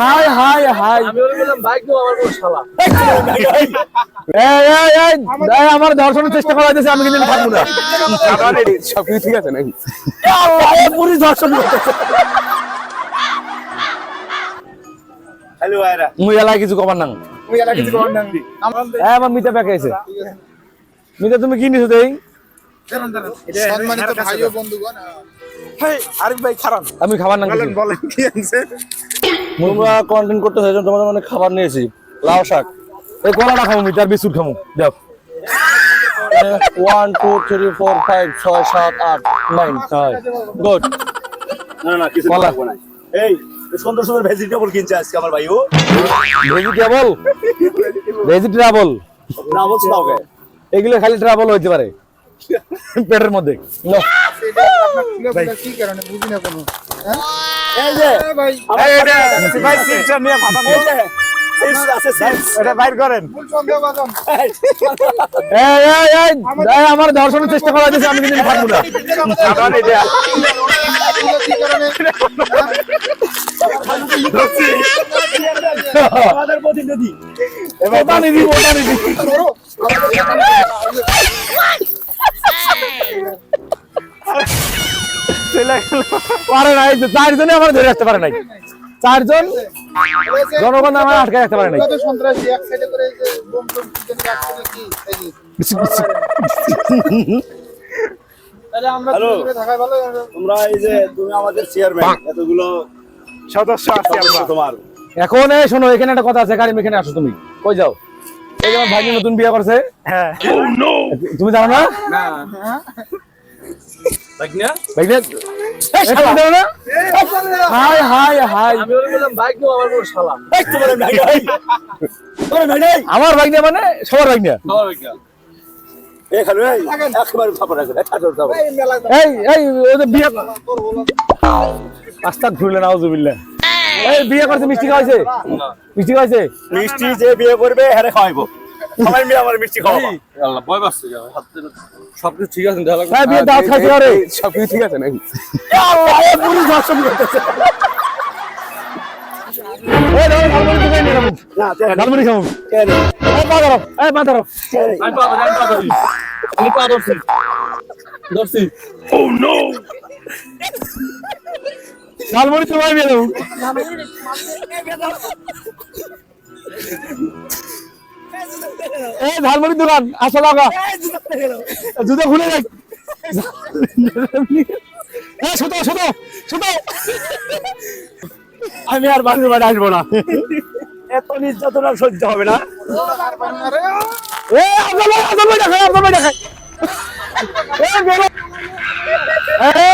High hi high. আমার কোন শালা। এই এই এই এই, আমার দর্শনের চেষ্টা করা আমি কিন্তু থাকব না। সব কিছু ঠিক আছে নাকি পুরি দর্শন হ্যালো মুই কিছু কবার না কিছু না হ্যাঁ আমার মিতা প্যাকে আছে মিতা তুমি কি নিছো দেই? সম্মানিত ভাই ও বন্ধুগণ আরিফ ভাই খারাপ আমি খাবার না কিছু বলেন কি আনছে? তোমরা কন্টেন্ট করতে চাইছো তোমাদের মানে খাবার নিয়েছি। লাউ শাক। এই কলাটা খামু মিতা আর বিস্কুট খামু দাও one two three four five ছয় সাত আট নাইন গুড না না কিছু কলা। লাগবে না। এই সুন্দর সুন্দর ভেজিটেবল কিনছে আজকে আমার ভাই ও। ভেজিটেবল ভেজিটেবল না এগুলো খালি ট্রাবল হইতে পারে। পেটের মধ্যে। আপনার খুলে বলে কি কারণে বুঝি না কোনো? হ্যাঁ? এই যে ভাই। ভাই সিপস নিয়ে ভাতা এই আছে সিপস এটা বাইর করেন। ফুল সন্দেহবাদন এই এই এই এই, আমার দর্শনের চেষ্টা করা হইতেছে আমি কিন্তু থাকব না। খাবার এটা এগুলো কি কারণে আমাদের প্রতিনিধি ওটা নিবি ওটা নিবি পারে নাই চারজনে আমার ধরে রাখতে পারে নাই। চারজন জনগণ আমার আটকে রাখতে পারে নাই। এগুলো তো সন্ত্রাসী এক সাইডে করে এই যে বোম টোম কিনে রাখছে কি এই যে। তাহলে আমরা হ্যালো। দূরে থাকাই ভালো তোমরা এই যে তুমি আমাদের চেয়ারম্যান এতগুলো সদস্য আছে আমরা। তোমার। এখন এই শোনো এখানে একটা কথা আছে কারিম এখানে আসো তুমি। কই যাও? এই যে আমার ভাগ্নি নতুন বিয়ে করছে। হ্যাঁ। তুমি জানো না? ভাগনা ভাগ্নে? এই তুমি জানো না হাই হাই হাই। আমি বাইক দাও আমার মানে সবার এই বিয়ে আস্তাক ঘুরলেন আউজুবিল্লাহ এই বিয়ে করছে মিষ্টি খাওয়াইছে। মিষ্টি খাওয়াইছে। মিষ্টি যে বিয়ে করবে হ্যাঁ খাওয়াইবো। সবাই মিলে আমার মিষ্টি খাওয়াবো আল্লাহ ভয় পাচ্ছে সবকিছু ঠিক আছে দেখা বিয়ে দাওয়াত খাইছে আরে। সব কিছু ঠিক আছে নাকি? আল্লাহ এই পুরি দর্শন করতেছে। ঝালমুড়ি তোমায় নিয়ে যাব এই ঝালমুড়ির দোকান আসো লাগা জুতো খুলে যাক আমি আর বাড়ির বাড়ি আসব না। এত নির্যাতন আর সহ্য হবে না। আরে